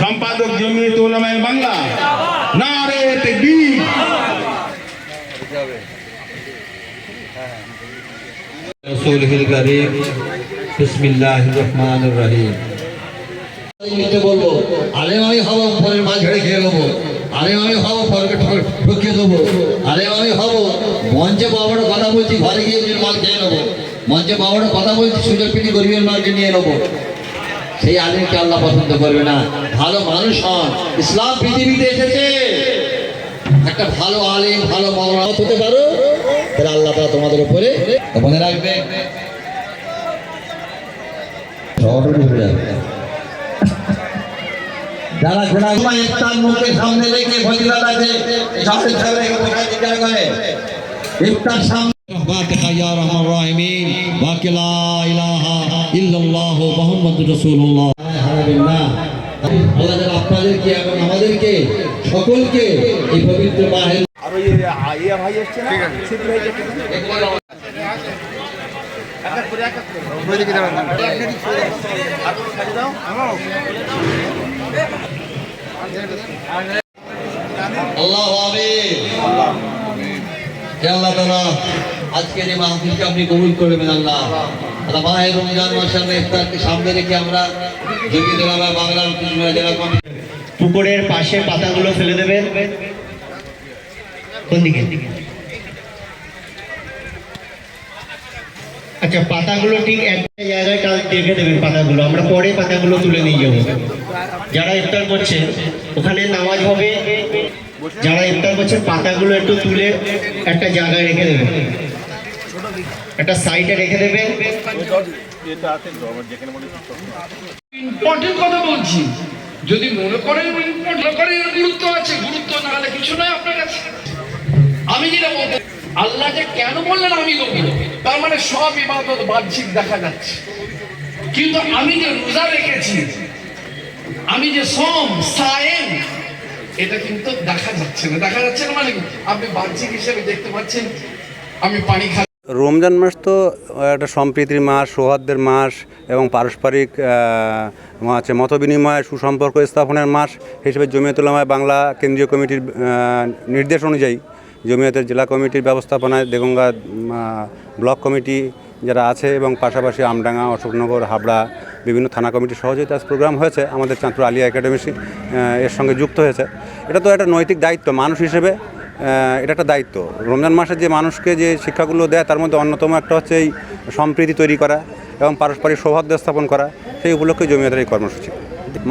সম্পাদক জমিয়ত উলামায়ে বাংলা। নারে আমি হব পরের মাছ ধরে খেয়ে নেব। আলেম আমি হব পরকে ঠকিয়ে দেবো। আলেম আমি হব মঞ্চে বাবার কথা বলছি ঘরে গিয়ে মাল খেয়ে নেব। মঞ্চে বাবার কথা বলছি সুযোগ পিটি গরিবের মালকে নিয়ে নেব। সেই আলেমকে আল্লাহ পছন্দ করবে না। ভালো মানুষ হন। ইসলাম পৃথিবীতে এসেছে। একটা ভালো আলেম, ভালো মাওলানা হতে পারো। তাহলে আল্লাহ তাআলা তোমাদের উপরে মনে রাখবে। সামনে রেখে আছে এই সামনে সামনে رحمتك يا ارحم الراحمين باقي لا اله الا الله محمد رسول الله হারাবেন না আল্লাহ যেন আপনাদেরকে এবং আমাদেরকে সকলকে এই পবিত্র মাহের আল্লাহ আমিন হে আল্লাহ তাআলা আজকের এই মাহফিলকে আপনি কবুল করবেন আল্লাহ। আল্লাহ মাহে রমজান মাসের ইফতারকে সামনে রেখে আমরা জমি দেওয়া বাংলার জেলা পুকুরের পাশে পাতাগুলো ফেলে দেবেন। কোন দিকে? আচ্ছা পাতাগুলো ঠিক একটা জায়গায় কাল রেখে দেবেন পাতাগুলো। আমরা পরে পাতাগুলো তুলে নিয়ে যাব। যারা ইফতার করছে, ওখানে নামাজ হবে। যারা ইফতার করছে, পাতাগুলো একটু তুলে একটা জায়গায় রেখে দেবেন। একটা সাইডে রেখে দেবেন। ইম্পর্টেন্ট কথা বলছি। যদি মনে করেন করেন গুরুত্ব আছে। গুরুত্ব না হলে কিছু নয় আপনার কাছে। আমি যেটা বলতে আল্লাহ যে কেন বললেন আমি লোক তার মানে সব ইবাদত বাহ্যিক দেখা যাচ্ছে। কিন্তু আমি যে রোজা রেখেছি, আমি যে সোম, সায়েম, এটা কিন্তু দেখা যাচ্ছে না। দেখা যাচ্ছে না মানে? আপনি বাহ্যিক হিসেবে দেখতে পাচ্ছেন, আমি পানি খাচ্ছি। রমজান মাস তো একটা সম্প্রীতির মাস, সৌহার্দ্যের মাস এবং পারস্পরিক আছে মত বিনিময় সুসম্পর্ক স্থাপনের মাস হিসেবে জমিয়তুল্লামায় বাংলা কেন্দ্রীয় কমিটির নির্দেশ অনুযায়ী জমিয়তের জেলা কমিটির ব্যবস্থাপনায় দেগঙ্গা ব্লক কমিটি যারা আছে এবং পাশাপাশি আমডাঙ্গা, অশোকনগর, হাবড়া বিভিন্ন থানা কমিটির সহযোগিতা প্রোগ্রাম হয়েছে। আমাদের চাঁদপুর আলিয়া একাডেমি এর সঙ্গে যুক্ত হয়েছে। এটা তো একটা নৈতিক দায়িত্ব মানুষ হিসেবে। এটা একটা দায়িত্ব। রমজান মাসে যে মানুষকে যে শিক্ষাগুলো দেয় তার মধ্যে অন্যতম একটা হচ্ছে এই সম্প্রীতি তৈরি করা এবং পারস্পরিক সৌহার্দ্য স্থাপন করা সেই উপলক্ষে জমিয়তের এই কর্মসূচি।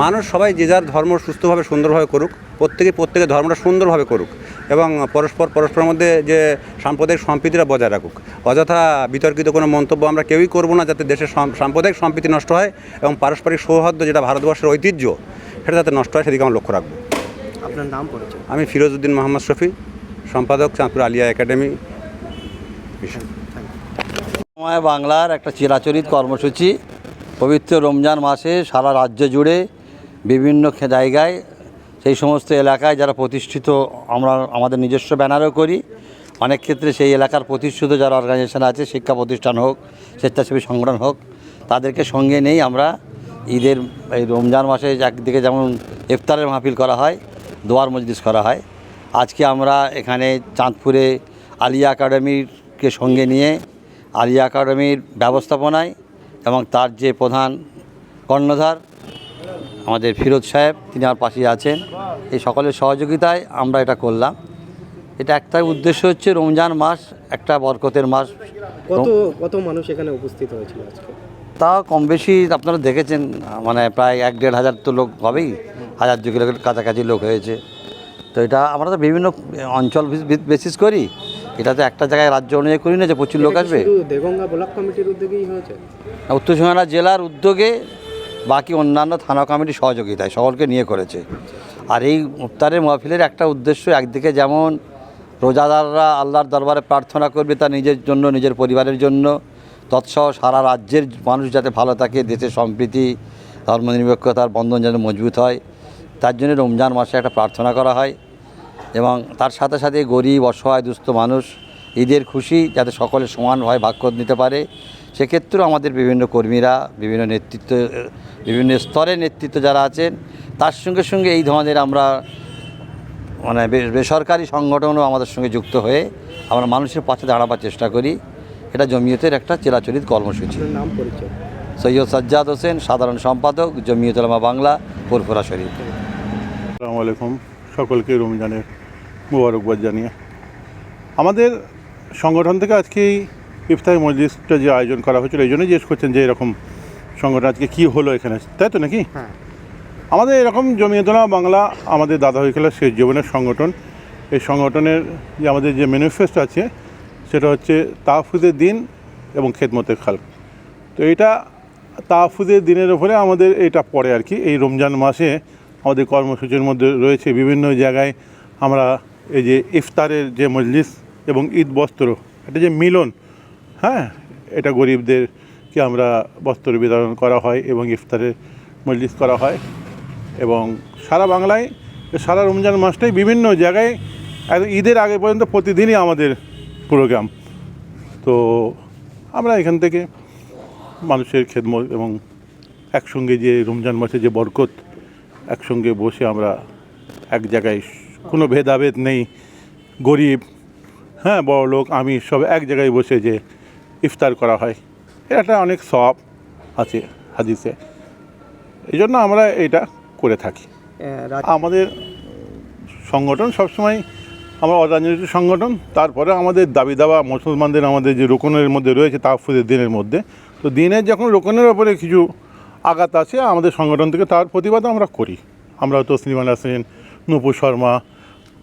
মানুষ সবাই যে যার ধর্ম সুস্থভাবে সুন্দরভাবে করুক প্রত্যেকে প্রত্যেকের ধর্মটা সুন্দরভাবে করুক এবং পরস্পর পরস্পরের মধ্যে যে সাম্প্রদায়িক সম্প্রীতিটা বজায় রাখুক। অযথা বিতর্কিত কোনো মন্তব্য আমরা কেউই করব না যাতে দেশের সাম্প্রদায়িক সম্প্রীতি নষ্ট হয় এবং পারস্পরিক সৌহার্দ্য যেটা ভারতবর্ষের ঐতিহ্য সেটা যাতে নষ্ট হয় সেদিকে আমরা লক্ষ্য রাখব। আপনার নাম পড়েছে আমি ফিরোজউদ্দিন মোহাম্মদ শফি। সম্পাদক চাঁদপুর আলিয়া একাডেমি। সময় বাংলার একটা চিরাচরিত কর্মসূচি। পবিত্র রমজান মাসে সারা রাজ্য জুড়ে বিভিন্ন জায়গায় সেই সমস্ত এলাকায় যারা প্রতিষ্ঠিত, আমরা আমাদের নিজস্ব ব্যানারও করি। অনেক ক্ষেত্রে সেই এলাকার প্রতিষ্ঠিত যারা অর্গানাইজেশন আছে, শিক্ষা প্রতিষ্ঠান হোক, স্বেচ্ছাসেবী সংগঠন হোক, তাদেরকে সঙ্গে নেই আমরা ঈদের এই রমজান মাসে একদিকে যেমন ইফতারের মাহফিল করা হয়, দোয়ার মজলিস করা হয়। আজকে আমরা এখানে চাঁদপুরে আলিয়া একাডেমিকে সঙ্গে নিয়ে আলিয়া একাডেমির ব্যবস্থাপনায় এবং তার যে প্রধান কর্ণধার আমাদের ফিরোজ সাহেব তিনি আমার পাশে আছেন। এই সকলের সহযোগিতায় আমরা এটা করলাম। এটা একটাই উদ্দেশ্য হচ্ছে রমজান মাস একটা বরকতের মাস। কত কত মানুষ এখানে উপস্থিত হয়েছিল আজকে? তা কম বেশি আপনারা দেখেছেন মানে প্রায় এক দেড় হাজার তো লোক হবেই। হাজার দু কিলোমিটার কাছাকাছি লোক হয়েছে। তো এটা আমরা তো বিভিন্ন অঞ্চল বেসিস করি। এটা তো একটা জায়গায় রাজ্য অনুযায়ী করি না যে প্রচুর লোক আসবে। দেগঙ্গা ব্লক কমিটির উদ্যোগেই হয়েছে? উত্তর সিংহলা জেলার উদ্যোগে বাকি অন্যান্য থানা কমিটি সহযোগিতায় সকলকে নিয়ে করেছে। আর এই মুক্তারের মহফিলের একটা উদ্দেশ্য একদিকে যেমন রোজাদাররা আল্লাহর দরবারে প্রার্থনা করবে তার নিজের জন্য নিজের পরিবারের জন্য তৎসহ সারা রাজ্যের মানুষ যাতে ভালো থাকে দেশের সম্প্রীতি ধর্মনিরপেক্ষতার বন্ধন যেন মজবুত হয় তার জন্য রমজান মাসে একটা প্রার্থনা করা হয়। এবং তার সাথে সাথে গরিব অসহায় দুস্থ মানুষ ঈদের খুশি যাতে সকলে সমান সমানভাবে ভাগ করে নিতে পারে। সেক্ষেত্রেও আমাদের বিভিন্ন কর্মীরা বিভিন্ন নেতৃত্ব বিভিন্ন স্তরের নেতৃত্ব যারা আছেন তার সঙ্গে সঙ্গে এই ধরনের আমরা মানে বে- বেসরকারি সংগঠনও আমাদের সঙ্গে যুক্ত হয়ে আমরা মানুষের পাশে দাঁড়াবার চেষ্টা করি। এটা জমিয়তের একটা চিরাচরিত কর্মসূচি। নাম পরিচয়? সৈয়দ সাজ্জাদ হোসেন সাধারণ সম্পাদক জমিয়ত বাংলা ফুরফুরা শরীফ। আসসালামু আলাইকুম। সকলকে রমজানের মুবারকবাদ জানিয়ে। আমাদের সংগঠন থেকে আজকে এই ইফতার মজলিসটা যে আয়োজন করা হয়েছিল এই জন্যই জিজ্ঞেস করছেন যে এরকম সংগঠন আজকে কী হলো এখানে। তাই তো নাকি? হ্যাঁ। আমাদের এরকম জমিয়তলা বাংলা আমাদের দাদা হয়ে খেলা শেষ জীবনের সংগঠন। এই সংগঠনের যে আমাদের যে ম্যানিফেস্টো আছে সেটা হচ্ছে তাহফুজের দিন এবং খেদমতের খাল তো এটা তাহফুজের দিনের ওপরে আমাদের এটা পড়ে আর কি। এই রমজান মাসে আমাদের কর্মসূচির মধ্যে রয়েছে বিভিন্ন জায়গায় আমরা এই যে ইফতারের যে মজলিস এবং ঈদ বস্ত্র, এটা যে মিলন হ্যাঁ এটা গরিবদেরকে আমরা বস্ত্র বিতরণ করা হয় এবং ইফতারের মজলিস করা হয়। এবং সারা বাংলায়, সারা রমজান মাসটাই বিভিন্ন জায়গায় ঈদের আগে পর্যন্ত প্রতিদিনই আমাদের প্রোগ্রাম তো আমরা এখান থেকে মানুষের খেদমত এবং একসঙ্গে যে রমজান মাসে যে বরকত, একসঙ্গে বসে আমরা এক জায়গায় কোনো ভেদাভেদ নেই। গরিব হ্যাঁ বড় লোক আমি সব এক জায়গায় বসে যে ইফতার করা হয়। এটা অনেক সব আছে হাদিসে। এই জন্য আমরা এটা করে থাকি। আমাদের সংগঠন সবসময় আমরা অরাজনৈতিক সংগঠন তারপরে আমাদের দাবি দাবা মুসলমানদের আমাদের যে রোকনের মধ্যে রয়েছে তাহফুজের দিনের মধ্যে তো দিনের যখন রোকনের ওপরে কিছু আঘাত আছে আমাদের সংগঠন থেকে তার প্রতিবাদ আমরা করি। আমরা তো তসলিমান হাসেন নুপুর শর্মা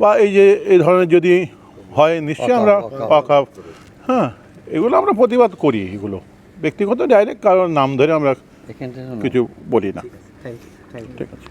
বা এই যে এই ধরনের যদি হয় নিশ্চয়ই আমরা অকাপ হ্যাঁ এগুলো আমরা প্রতিবাদ করি এগুলো। ব্যক্তিগত ডাইরেক্ট কারোর নাম ধরে আমরা কিছু বলি না। ঠিক আছে।